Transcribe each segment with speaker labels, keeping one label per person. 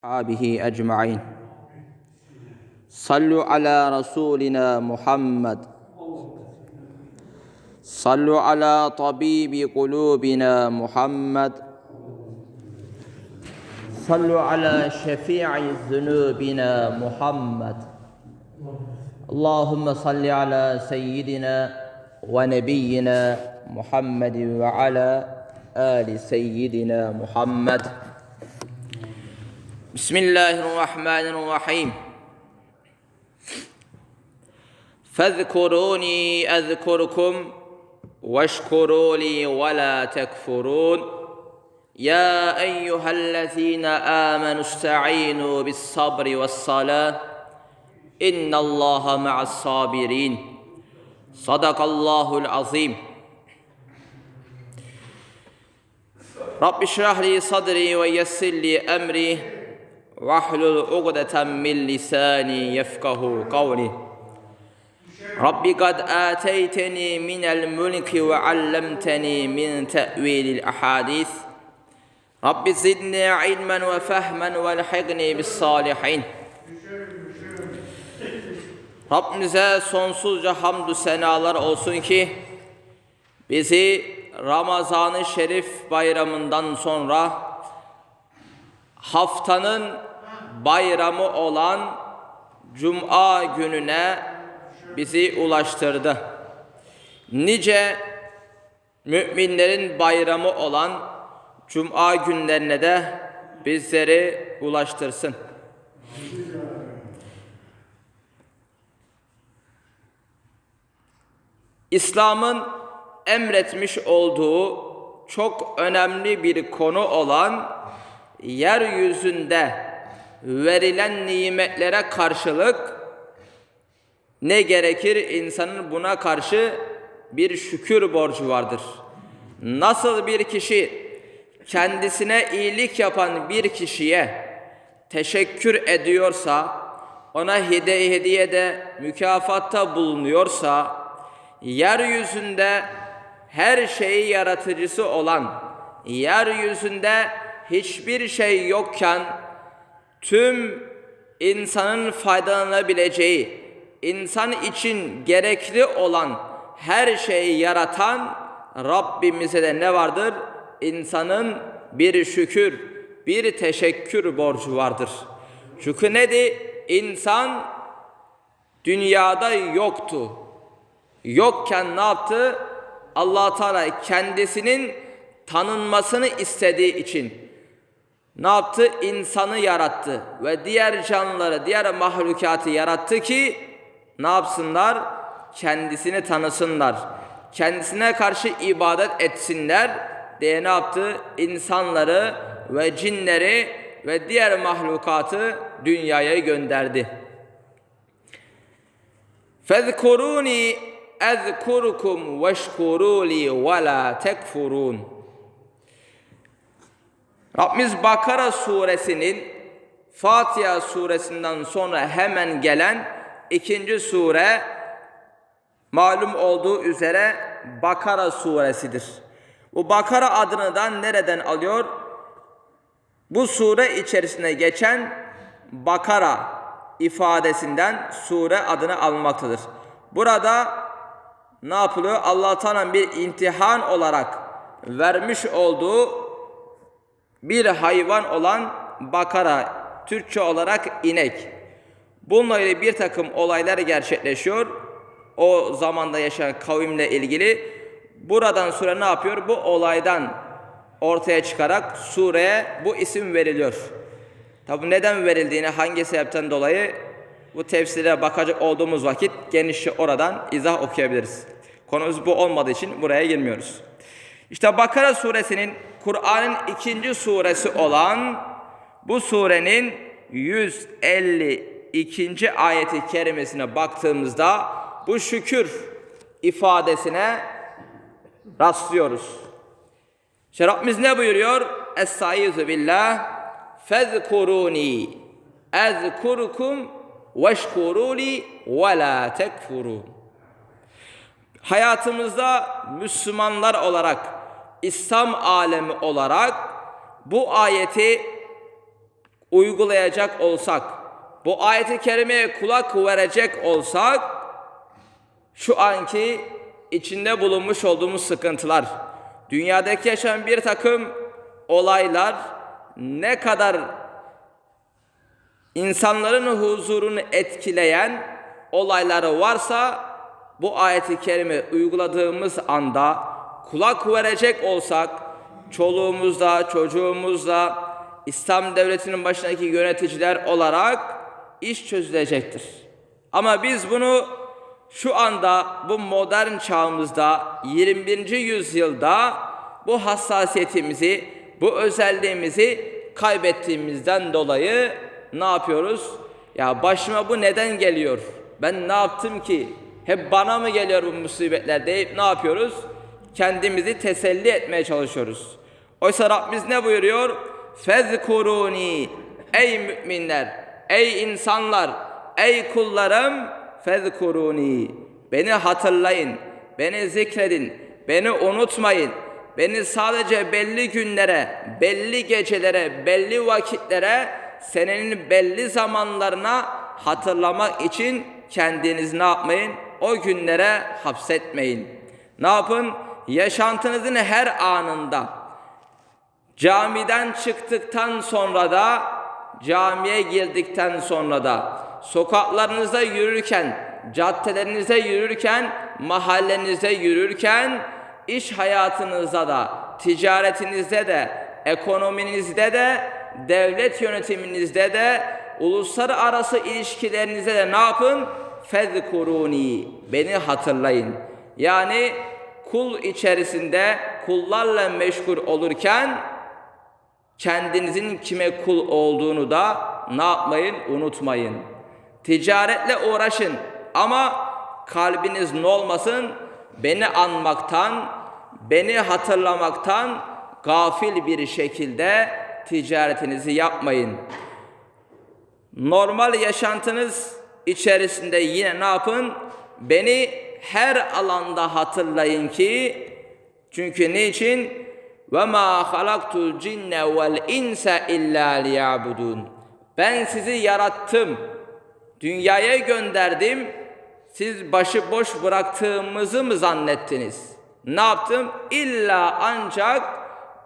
Speaker 1: أصحابه أجمعين. صلوا على رسولنا محمد. صلوا على طبيب قلوبنا محمد. صلوا على شفيع ذنوبنا محمد. اللهم صل على سيدنا ونبينا محمد وعلى آل سيدنا محمد. بسم الله الرحمن الرحيم. فاذكروني أذكركم واشكروا لي ولا تكفرون. يا أيها الذين آمنوا استعينوا بالصبر والصلاة. إن الله مع الصابرين. صدق الله العظيم. رب اشرح لي صدري ويسر لي أمري. vahlul ugdeten min lisani yefkahu kavli. Rabbi kad ateyteni minel mulki ve allemteni min te'vilil ahadis. Rabbi zidni ilmen ve fehmen ve lehigni bis salihin. Rabbimize sonsuzca hamdü senalar olsun ki bizi Ramazan-ı Şerif bayramından sonra haftanın bayramı olan Cuma gününe bizi ulaştırdı. Nice müminlerin bayramı olan Cuma günlerine de bizleri ulaştırsın. İslam'ın emretmiş olduğu çok önemli bir konu olan yeryüzünde verilen nimetlere karşılık ne gerekir insanın buna karşı bir şükür borcu vardır. Nasıl bir kişi kendisine iyilik yapan bir kişiye teşekkür ediyorsa, ona hediye hediyede mükafatta bulunuyorsa, yeryüzünde her şeyi yaratıcısı olan, yeryüzünde hiçbir şey yokken tüm insanın faydalanabileceği, insan için gerekli olan her şeyi yaratan Rabbimize de ne vardır? İnsanın bir şükür, bir teşekkür borcu vardır. Çünkü nedir? İnsan dünyada yoktu. Yokken ne yaptı? allah Teala kendisinin tanınmasını istediği için ne yaptı? İnsanı yarattı ve diğer canlıları, diğer mahlukatı yarattı ki ne yapsınlar? Kendisini tanısınlar. Kendisine karşı ibadet etsinler diye ne yaptı? İnsanları ve cinleri ve diğer mahlukatı dünyaya gönderdi. Fezkuruni ezkurukum veşkuruli ve la tekfurun. Rabbimiz Bakara suresinin Fatiha suresinden sonra hemen gelen ikinci sure malum olduğu üzere Bakara suresidir. Bu Bakara adını da nereden alıyor? Bu sure içerisinde geçen Bakara ifadesinden sure adını almaktadır. Burada ne yapılıyor? Allah Teala'nın bir imtihan olarak vermiş olduğu bir hayvan olan bakara, Türkçe olarak inek. Bununla ilgili bir takım olaylar gerçekleşiyor. O zamanda yaşayan kavimle ilgili. Buradan sure ne yapıyor? Bu olaydan ortaya çıkarak sureye bu isim veriliyor. Tabi neden verildiğini, hangi sebepten dolayı bu tefsire bakacak olduğumuz vakit genişçe oradan izah okuyabiliriz. Konumuz bu olmadığı için buraya girmiyoruz. İşte Bakara suresinin Kur'an'ın ikinci suresi olan bu surenin 152. ayeti kerimesine baktığımızda bu şükür ifadesine rastlıyoruz. İşte Rabbimiz ne buyuruyor? Estaizu billah fezkuruni ezkurukum veşkuruli ve la tekfurun. Hayatımızda Müslümanlar olarak, İslam alemi olarak bu ayeti uygulayacak olsak, bu ayeti kerimeye kulak verecek olsak, şu anki içinde bulunmuş olduğumuz sıkıntılar, dünyadaki yaşanan bir takım olaylar ne kadar insanların huzurunu etkileyen olayları varsa bu ayeti kerime uyguladığımız anda kulak verecek olsak çoluğumuzla, çocuğumuzla İslam devletinin başındaki yöneticiler olarak iş çözülecektir. Ama biz bunu şu anda bu modern çağımızda 21. yüzyılda bu hassasiyetimizi, bu özelliğimizi kaybettiğimizden dolayı ne yapıyoruz? Ya başıma bu neden geliyor? Ben ne yaptım ki? Hep bana mı geliyor bu musibetler deyip ne yapıyoruz? Kendimizi teselli etmeye çalışıyoruz. Oysa Rabbimiz ne buyuruyor? Fezkuruni Ey müminler, ey insanlar, ey kullarım fezkuruni Beni hatırlayın, beni zikredin, beni unutmayın. Beni sadece belli günlere, belli gecelere, belli vakitlere, senenin belli zamanlarına hatırlamak için kendinizi ne yapmayın? O günlere hapsetmeyin. Ne yapın? Yaşantınızın her anında, camiden çıktıktan sonra da, camiye girdikten sonra da, sokaklarınızda yürürken, caddelerinizde yürürken, mahallenizde yürürken, iş hayatınızda da, ticaretinizde de, ekonominizde de, devlet yönetiminizde de, uluslararası ilişkilerinizde de ne yapın? Fezkuruni, beni hatırlayın. Yani kul içerisinde kullarla meşgul olurken kendinizin kime kul olduğunu da ne yapmayın? Unutmayın. Ticaretle uğraşın ama kalbiniz ne olmasın? Beni anmaktan, beni hatırlamaktan gafil bir şekilde ticaretinizi yapmayın. Normal yaşantınız içerisinde yine ne yapın? Beni her alanda hatırlayın ki çünkü niçin? Ve ma halaktul cinne vel insa illa liyabudun. Ben sizi yarattım. Dünyaya gönderdim. Siz başı boş bıraktığımızı mı zannettiniz? Ne yaptım? İlla ancak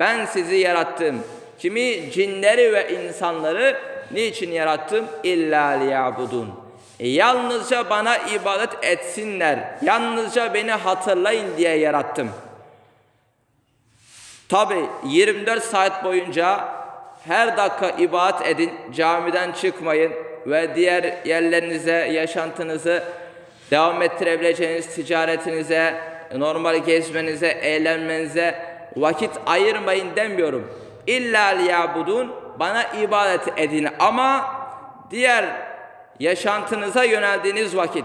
Speaker 1: ben sizi yarattım. Kimi cinleri ve insanları niçin yarattım? İlla liyabudun. E, yalnızca bana ibadet etsinler. Yalnızca beni hatırlayın diye yarattım. Tabi 24 saat boyunca her dakika ibadet edin, camiden çıkmayın ve diğer yerlerinize, yaşantınızı devam ettirebileceğiniz ticaretinize, normal gezmenize, eğlenmenize vakit ayırmayın demiyorum. İlla liyabudun bana ibadet edin ama diğer yaşantınıza yöneldiğiniz vakit,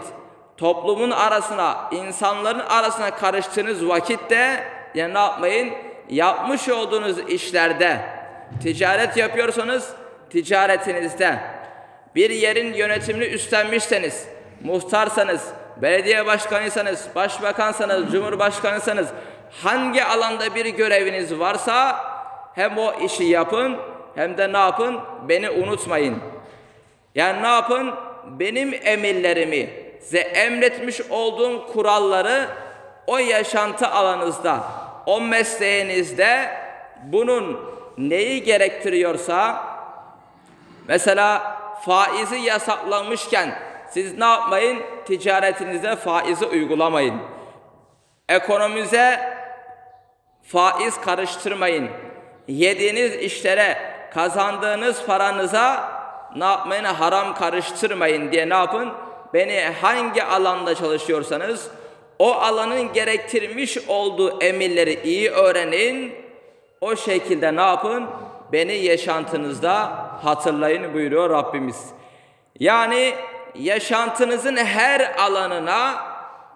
Speaker 1: toplumun arasına, insanların arasına karıştığınız vakitte yani ne yapmayın? Yapmış olduğunuz işlerde, ticaret yapıyorsanız ticaretinizde, bir yerin yönetimini üstlenmişseniz, muhtarsanız, belediye başkanıysanız, başbakansanız, cumhurbaşkanıysanız, hangi alanda bir göreviniz varsa hem o işi yapın hem de ne yapın? Beni unutmayın. Yani ne yapın? Benim emirlerimi, size emretmiş olduğum kuralları o yaşantı alanınızda, o mesleğinizde bunun neyi gerektiriyorsa mesela faizi yasaklamışken siz ne yapmayın? Ticaretinizde faizi uygulamayın. Ekonominize faiz karıştırmayın. Yediğiniz işlere, kazandığınız paranıza ne yapmayın? Haram karıştırmayın diye ne yapın? Beni hangi alanda çalışıyorsanız o alanın gerektirmiş olduğu emirleri iyi öğrenin. O şekilde ne yapın? Beni yaşantınızda hatırlayın buyuruyor Rabbimiz. Yani yaşantınızın her alanına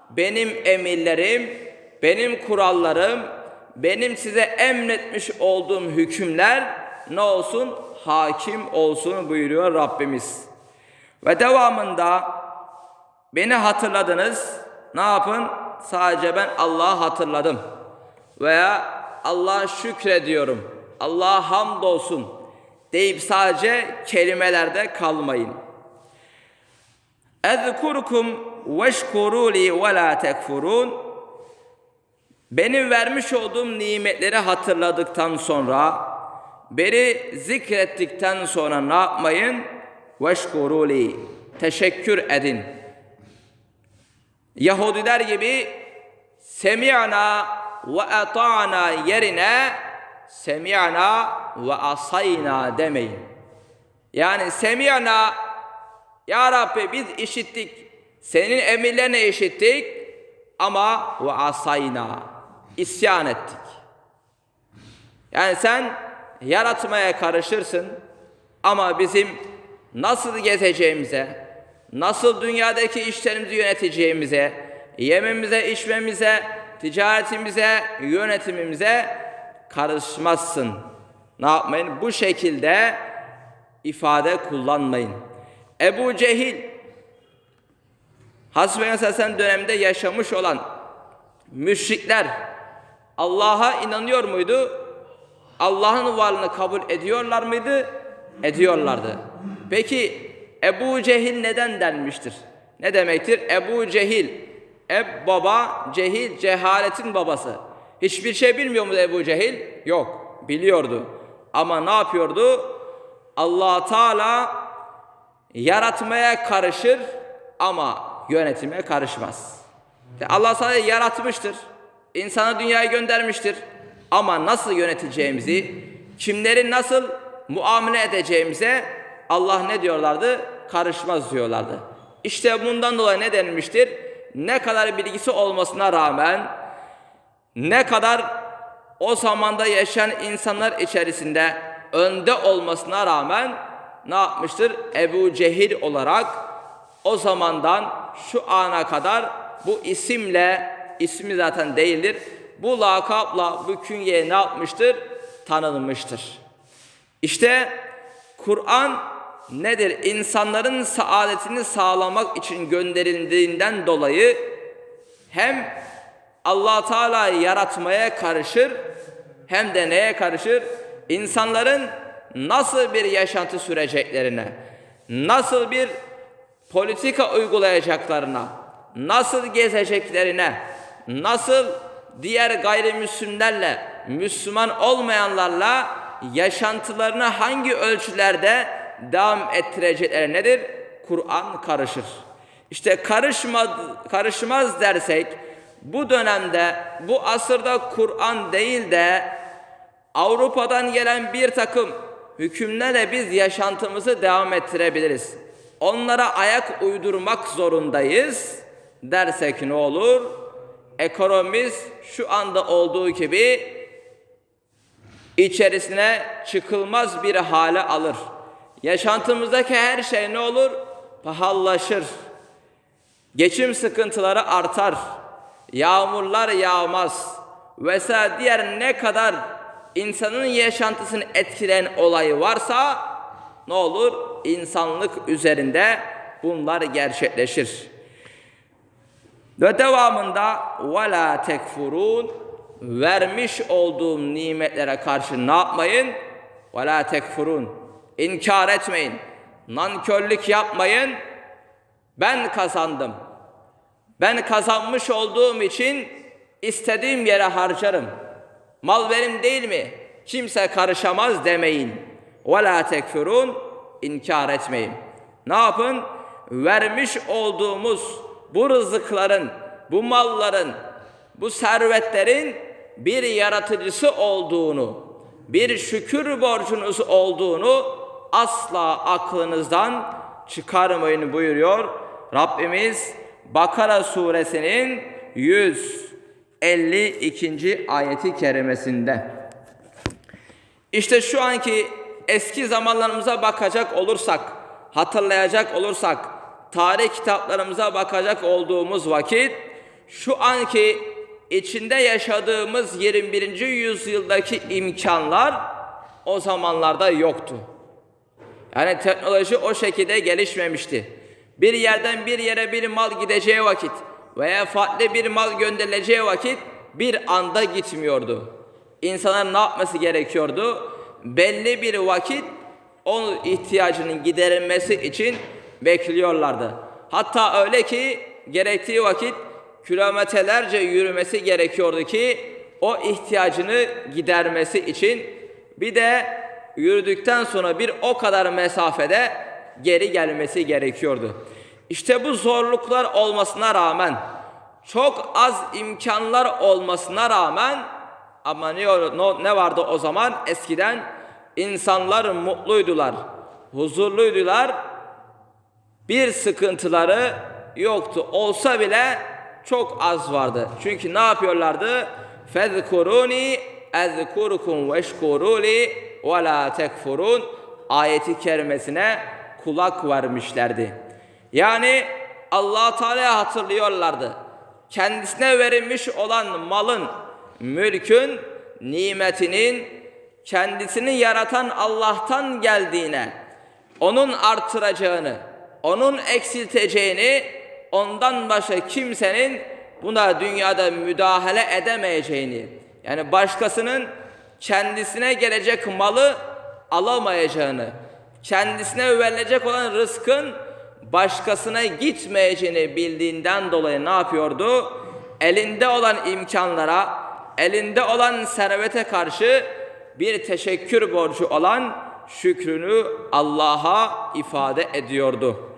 Speaker 1: benim emirlerim, benim kurallarım, benim size emretmiş olduğum hükümler ne olsun? hakim olsun buyuruyor Rabbimiz. Ve devamında beni hatırladınız. Ne yapın? Sadece ben Allah'ı hatırladım. Veya Allah'a şükrediyorum. Allah'a hamdolsun deyip sadece kelimelerde kalmayın. Ezkurkum veşkuru li ve la tekfurun. Benim vermiş olduğum nimetleri hatırladıktan sonra Beni zikrettikten sonra ne yapmayın? Veşkuruli. Teşekkür edin. Yahudiler gibi semi'na ve ata'na yerine semi'na ve asayna demeyin. Yani semi'na ya Rabbi biz işittik. Senin emirlerini işittik ama ve asayna isyan ettik. Yani sen yaratmaya karışırsın ama bizim nasıl gezeceğimize, nasıl dünyadaki işlerimizi yöneteceğimize, yememize, içmemize, ticaretimize, yönetimimize karışmazsın. Ne yapmayın? Bu şekilde ifade kullanmayın. Ebu Cehil Hazreti Peygamber döneminde yaşamış olan müşrikler Allah'a inanıyor muydu? Allah'ın varlığını kabul ediyorlar mıydı? Ediyorlardı. Peki Ebu Cehil neden denmiştir? Ne demektir? Ebu Cehil. Eb baba, cehil, cehaletin babası. Hiçbir şey bilmiyor mu Ebu Cehil? Yok, biliyordu. Ama ne yapıyordu? allah Teala yaratmaya karışır ama yönetime karışmaz. Allah sadece yaratmıştır. İnsanı dünyaya göndermiştir. Ama nasıl yöneteceğimizi, kimleri nasıl muamele edeceğimize Allah ne diyorlardı? Karışmaz diyorlardı. İşte bundan dolayı ne denilmiştir? Ne kadar bilgisi olmasına rağmen, ne kadar o zamanda yaşayan insanlar içerisinde önde olmasına rağmen ne yapmıştır? Ebu Cehil olarak o zamandan şu ana kadar bu isimle, ismi zaten değildir. Bu lakapla, bu künyeye ne yapmıştır? Tanınmıştır. İşte Kur'an nedir? İnsanların saadetini sağlamak için gönderildiğinden dolayı hem Allah Teala yaratmaya karışır hem de neye karışır? İnsanların nasıl bir yaşantı süreceklerine, nasıl bir politika uygulayacaklarına, nasıl gezeceklerine, nasıl diğer gayrimüslimlerle, Müslüman olmayanlarla yaşantılarını hangi ölçülerde devam ettirecekleri nedir? Kur'an karışır. İşte karışmaz, karışmaz dersek bu dönemde, bu asırda Kur'an değil de Avrupa'dan gelen bir takım hükümlerle biz yaşantımızı devam ettirebiliriz. Onlara ayak uydurmak zorundayız dersek ne olur? Ekonomimiz şu anda olduğu gibi içerisine çıkılmaz bir hale alır. Yaşantımızdaki her şey ne olur? Pahalılaşır. Geçim sıkıntıları artar. Yağmurlar yağmaz. Vesaire diğer ne kadar insanın yaşantısını etkileyen olay varsa ne olur? İnsanlık üzerinde bunlar gerçekleşir. Ve devamında وَلَا tekfurun vermiş olduğum nimetlere karşı ne yapmayın? وَلَا tekfurun İnkar etmeyin. Nankörlük yapmayın. Ben kazandım. Ben kazanmış olduğum için istediğim yere harcarım. Mal benim değil mi? Kimse karışamaz demeyin. وَلَا tekfurun inkar etmeyin. Ne yapın? Vermiş olduğumuz bu rızıkların, bu malların, bu servetlerin bir yaratıcısı olduğunu, bir şükür borcunuz olduğunu asla aklınızdan çıkarmayın buyuruyor Rabbimiz Bakara suresinin 152. ayeti kerimesinde. İşte şu anki eski zamanlarımıza bakacak olursak, hatırlayacak olursak, tarih kitaplarımıza bakacak olduğumuz vakit şu anki içinde yaşadığımız 21. yüzyıldaki imkanlar o zamanlarda yoktu. Yani teknoloji o şekilde gelişmemişti. Bir yerden bir yere bir mal gideceği vakit veya farklı bir mal gönderileceği vakit bir anda gitmiyordu. İnsanlar ne yapması gerekiyordu? Belli bir vakit onun ihtiyacının giderilmesi için bekliyorlardı. Hatta öyle ki gerektiği vakit kilometrelerce yürümesi gerekiyordu ki o ihtiyacını gidermesi için bir de yürüdükten sonra bir o kadar mesafede geri gelmesi gerekiyordu. İşte bu zorluklar olmasına rağmen çok az imkanlar olmasına rağmen ama ne, vardı o zaman eskiden insanlar mutluydular, huzurluydular, bir sıkıntıları yoktu. Olsa bile çok az vardı. Çünkü ne yapıyorlardı? Fezkuruni ezkurukum veşkuruli ve la tekfurun ayeti kerimesine kulak vermişlerdi. Yani Allah Teala hatırlıyorlardı. Kendisine verilmiş olan malın, mülkün, nimetinin kendisini yaratan Allah'tan geldiğine, onun artıracağını, onun eksilteceğini, ondan başka kimsenin buna dünyada müdahale edemeyeceğini, yani başkasının kendisine gelecek malı alamayacağını, kendisine verilecek olan rızkın başkasına gitmeyeceğini bildiğinden dolayı ne yapıyordu? Elinde olan imkanlara, elinde olan servete karşı bir teşekkür borcu olan şükrünü Allah'a ifade ediyordu.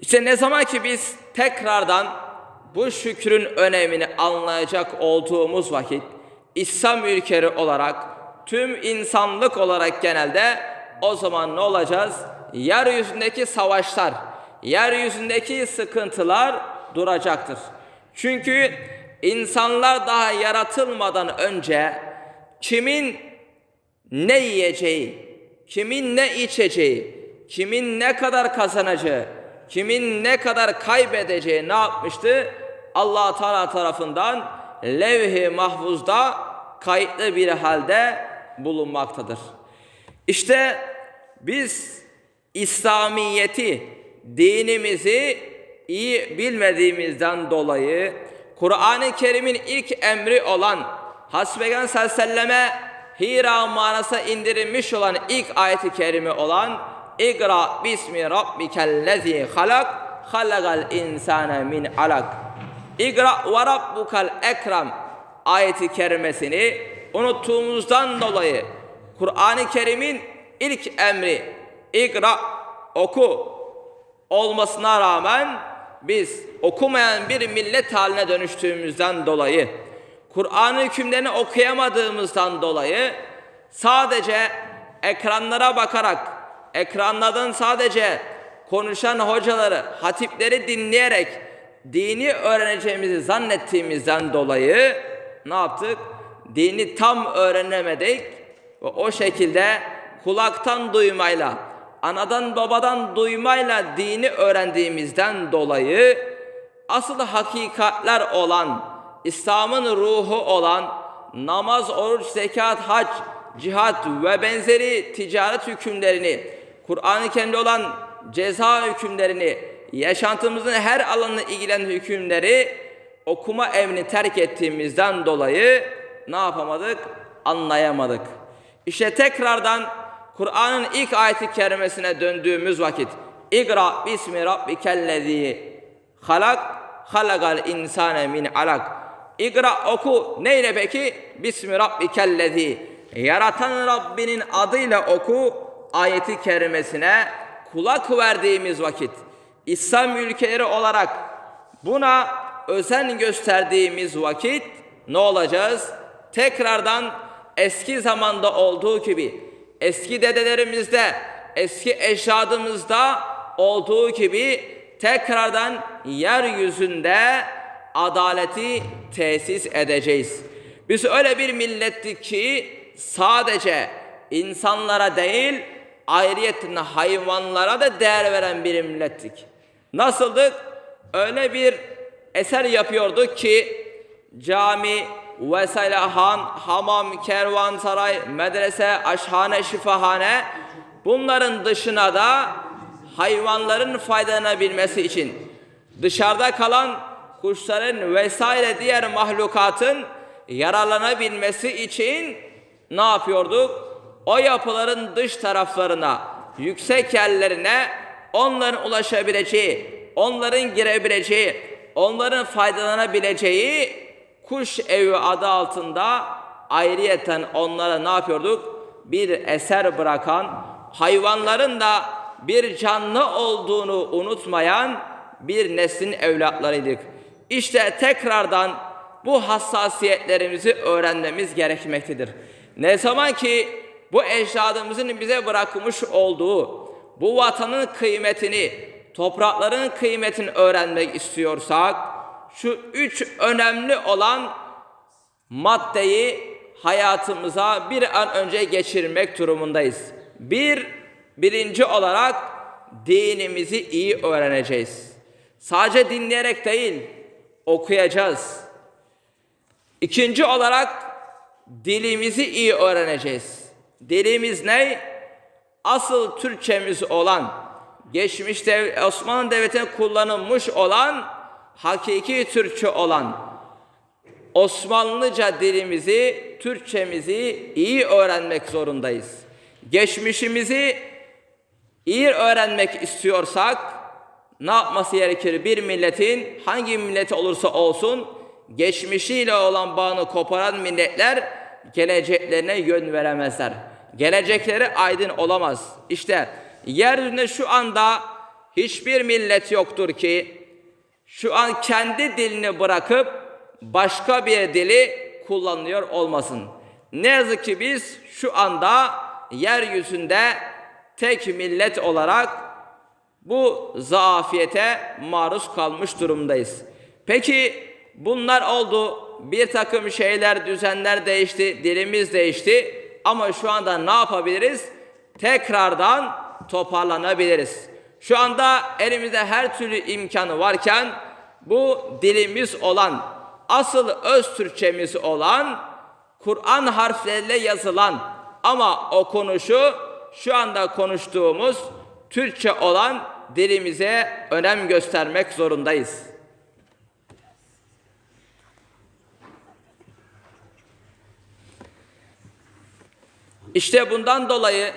Speaker 1: İşte ne zaman ki biz tekrardan bu şükrün önemini anlayacak olduğumuz vakit İslam ülkeleri olarak tüm insanlık olarak genelde o zaman ne olacağız? Yeryüzündeki savaşlar, yeryüzündeki sıkıntılar duracaktır. Çünkü insanlar daha yaratılmadan önce kimin ne yiyeceği, kimin ne içeceği, kimin ne kadar kazanacağı, kimin ne kadar kaybedeceği ne yapmıştı? Allah Teala tarafından levh-i mahfuzda kayıtlı bir halde bulunmaktadır. İşte biz İslamiyeti, dinimizi iyi bilmediğimizden dolayı Kur'an-ı Kerim'in ilk emri olan Hasbegen selleme Hira manası indirilmiş olan ilk ayeti kerime olan İkra bismi rabbikellezi halak halakal insane min alak. İkra ve rabbukal ekrem ayeti kerimesini unuttuğumuzdan dolayı Kur'an-ı Kerim'in ilk emri İkra oku olmasına rağmen biz okumayan bir millet haline dönüştüğümüzden dolayı Kur'an hükümlerini okuyamadığımızdan dolayı sadece ekranlara bakarak ekranlardan sadece konuşan hocaları, hatipleri dinleyerek dini öğreneceğimizi zannettiğimizden dolayı ne yaptık? Dini tam öğrenemedik ve o şekilde kulaktan duymayla, anadan babadan duymayla dini öğrendiğimizden dolayı asıl hakikatler olan, İslam'ın ruhu olan namaz, oruç, zekat, hac, cihat ve benzeri ticaret hükümlerini, Kur'an-ı Kerim'de olan ceza hükümlerini, yaşantımızın her alanına ilgilenen hükümleri okuma emrini terk ettiğimizden dolayı ne yapamadık? Anlayamadık. İşte tekrardan Kur'an'ın ilk ayeti kerimesine döndüğümüz vakit İkra bismi rabbikellezi halak halakal insane min alak İkra oku neyle peki? Bismi rabbikellezi yaratan Rabbinin adıyla oku ayeti kerimesine kulak verdiğimiz vakit İslam ülkeleri olarak buna özen gösterdiğimiz vakit ne olacağız? Tekrardan eski zamanda olduğu gibi eski dedelerimizde, eski ecdadımızda olduğu gibi tekrardan yeryüzünde adaleti tesis edeceğiz. Biz öyle bir millettik ki sadece insanlara değil ayrıyetten hayvanlara da değer veren bir millettik. Nasıldık? Öyle bir eser yapıyorduk ki cami, vesaire han, hamam, kervansaray, medrese, aşhane, şifahane bunların dışına da hayvanların faydalanabilmesi için dışarıda kalan kuşların vesaire diğer mahlukatın yararlanabilmesi için ne yapıyorduk? O yapıların dış taraflarına, yüksek yerlerine onların ulaşabileceği, onların girebileceği, onların faydalanabileceği kuş evi adı altında ayrıyeten onlara ne yapıyorduk? Bir eser bırakan, hayvanların da bir canlı olduğunu unutmayan bir neslin evlatlarıydık. İşte tekrardan bu hassasiyetlerimizi öğrenmemiz gerekmektedir. Ne zaman ki bu ecdadımızın bize bırakmış olduğu bu vatanın kıymetini, toprakların kıymetini öğrenmek istiyorsak şu üç önemli olan maddeyi hayatımıza bir an önce geçirmek durumundayız. Bir, birinci olarak dinimizi iyi öğreneceğiz. Sadece dinleyerek değil, okuyacağız. İkinci olarak dilimizi iyi öğreneceğiz. Dilimiz ne? Asıl Türkçemiz olan, geçmişte Osmanlı Devleti'ne kullanılmış olan, hakiki Türkçe olan, Osmanlıca dilimizi, Türkçemizi iyi öğrenmek zorundayız. Geçmişimizi iyi öğrenmek istiyorsak ne yapması gerekir? Bir milletin hangi milleti olursa olsun geçmişiyle olan bağını koparan milletler geleceklerine yön veremezler. Gelecekleri aydın olamaz. İşte yeryüzünde şu anda hiçbir millet yoktur ki şu an kendi dilini bırakıp başka bir dili kullanıyor olmasın. Ne yazık ki biz şu anda yeryüzünde tek millet olarak bu zafiyete maruz kalmış durumdayız. Peki bunlar oldu. Bir takım şeyler, düzenler değişti, dilimiz değişti. Ama şu anda ne yapabiliriz? Tekrardan toparlanabiliriz. Şu anda elimizde her türlü imkanı varken bu dilimiz olan, asıl öz Türkçemiz olan, Kur'an harfleriyle yazılan ama okunuşu şu anda konuştuğumuz Türkçe olan dilimize önem göstermek zorundayız. İşte bundan dolayı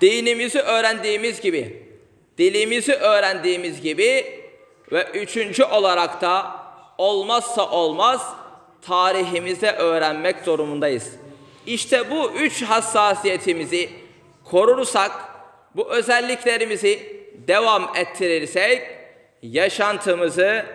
Speaker 1: dinimizi öğrendiğimiz gibi, dilimizi öğrendiğimiz gibi ve üçüncü olarak da olmazsa olmaz tarihimizi öğrenmek durumundayız. İşte bu üç hassasiyetimizi korursak, bu özelliklerimizi devam ettirirsek, yaşantımızı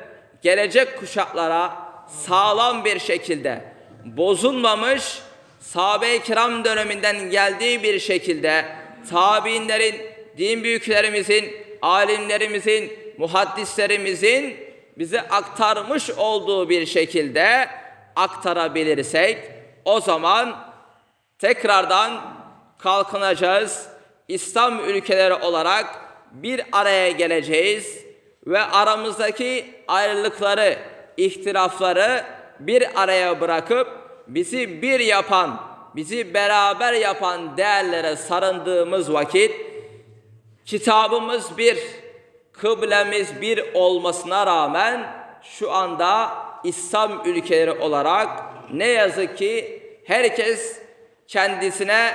Speaker 1: gelecek kuşaklara sağlam bir şekilde bozulmamış, sahabe-i kiram döneminden geldiği bir şekilde tabiinlerin, din büyüklerimizin, alimlerimizin, muhaddislerimizin bize aktarmış olduğu bir şekilde aktarabilirsek o zaman tekrardan kalkınacağız. İslam ülkeleri olarak bir araya geleceğiz ve aramızdaki ayrılıkları, ihtilafları bir araya bırakıp bizi bir yapan, bizi beraber yapan değerlere sarındığımız vakit kitabımız bir, kıblemiz bir olmasına rağmen şu anda İslam ülkeleri olarak ne yazık ki herkes kendisine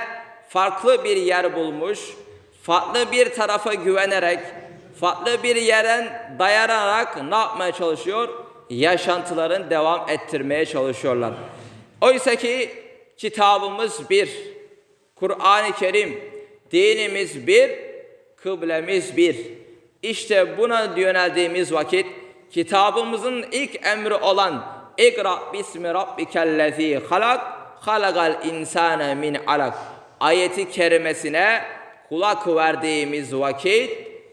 Speaker 1: farklı bir yer bulmuş, farklı bir tarafa güvenerek, farklı bir yerden dayanarak ne yapmaya çalışıyor? Yaşantıların devam ettirmeye çalışıyorlar. Oysa ki kitabımız bir, Kur'an-ı Kerim, dinimiz bir, kıblemiz bir. İşte buna yöneldiğimiz vakit kitabımızın ilk emri olan İkra bismi rabbikellezi halak halakal insane min alak ayeti kerimesine kulak verdiğimiz vakit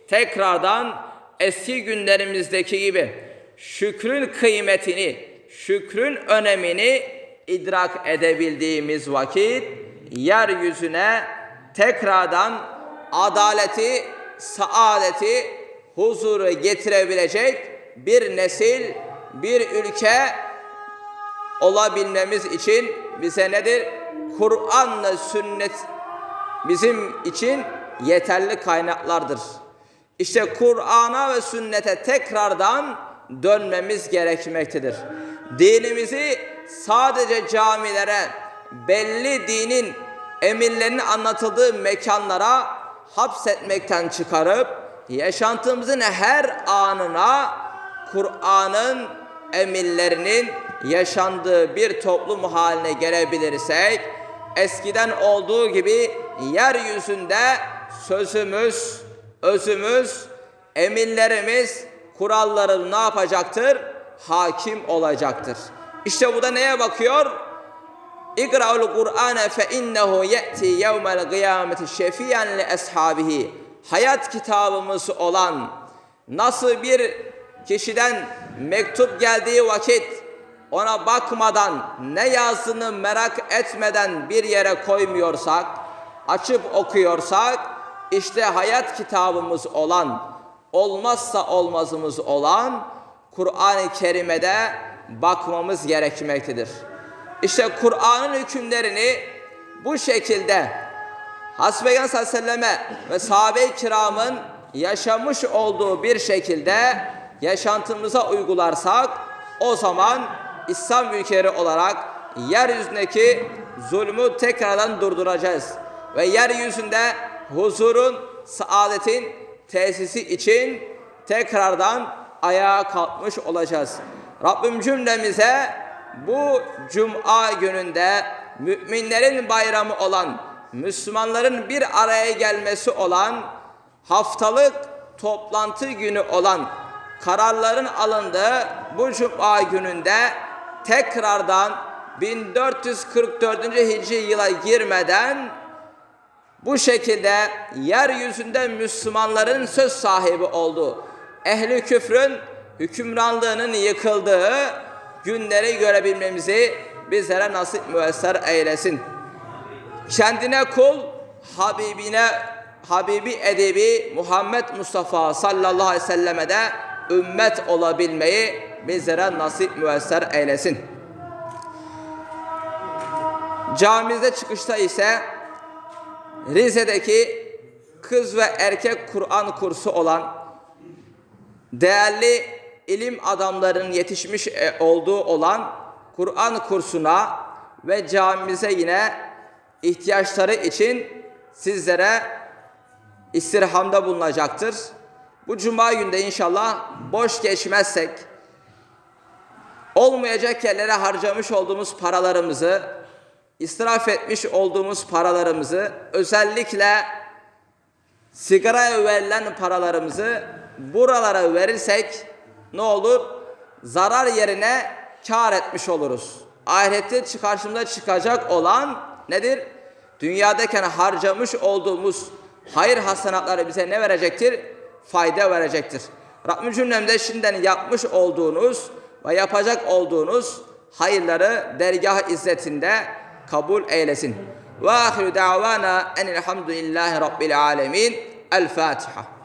Speaker 1: tekrardan eski günlerimizdeki gibi şükrün kıymetini, şükrün önemini idrak edebildiğimiz vakit yeryüzüne tekrardan adaleti, saadeti, huzuru getirebilecek bir nesil, bir ülke olabilmemiz için bize nedir? Kur'an'la sünnet bizim için yeterli kaynaklardır. İşte Kur'an'a ve sünnete tekrardan dönmemiz gerekmektedir. Dinimizi sadece camilere belli dinin emirlerinin anlatıldığı mekanlara hapsetmekten çıkarıp yaşantımızın her anına Kur'an'ın emirlerinin yaşandığı bir toplum haline gelebilirsek eskiden olduğu gibi yeryüzünde sözümüz, özümüz, emirlerimiz, kuralları ne yapacaktır? Hakim olacaktır. İşte bu da neye bakıyor? İkra'ul Kur'ane fe innehu ye'ti yevmel kıyameti şefiyen li ashabihi. Hayat kitabımız olan nasıl bir kişiden mektup geldiği vakit ona bakmadan ne yazdığını merak etmeden bir yere koymuyorsak, açıp okuyorsak işte hayat kitabımız olan, olmazsa olmazımız olan Kur'an-ı Kerim'e bakmamız gerekmektedir. İşte Kur'an'ın hükümlerini bu şekilde Hasbeygan sallallahu aleyhi ve selleme ve sahabe-i kiramın yaşamış olduğu bir şekilde yaşantımıza uygularsak o zaman İslam ülkeleri olarak yeryüzündeki zulmü tekrardan durduracağız. Ve yeryüzünde huzurun, saadetin tesisi için tekrardan ayağa kalkmış olacağız. Rabbim cümlemize bu cuma gününde müminlerin bayramı olan, Müslümanların bir araya gelmesi olan, haftalık toplantı günü olan kararların alındığı bu cuma gününde tekrardan 1444. Hicri yıla girmeden bu şekilde yeryüzünde Müslümanların söz sahibi olduğu, ehli küfrün hükümranlığının yıkıldığı günleri görebilmemizi bizlere nasip müesser eylesin. Kendine kul, Habibine, Habibi edebi Muhammed Mustafa sallallahu aleyhi ve selleme de ümmet olabilmeyi bizlere nasip müesser eylesin. Camimizde çıkışta ise Rize'deki kız ve erkek Kur'an kursu olan değerli ilim adamlarının yetişmiş e, olduğu olan Kur'an kursuna ve camimize yine ihtiyaçları için sizlere istirhamda bulunacaktır. Bu cuma günde inşallah boş geçmezsek olmayacak yerlere harcamış olduğumuz paralarımızı, israf etmiş olduğumuz paralarımızı, özellikle sigaraya verilen paralarımızı buralara verirsek ne olur? Zarar yerine kar etmiş oluruz. Ahirette karşımıza çıkacak olan nedir? Dünyadayken harcamış olduğumuz hayır hasenatları bize ne verecektir? Fayda verecektir. Rabbim cümlemde şimdiden yapmış olduğunuz ve yapacak olduğunuz hayırları dergah izzetinde kabul eylesin. Ve ahiru davana enilhamdülillahi rabbil alemin. El Fatiha.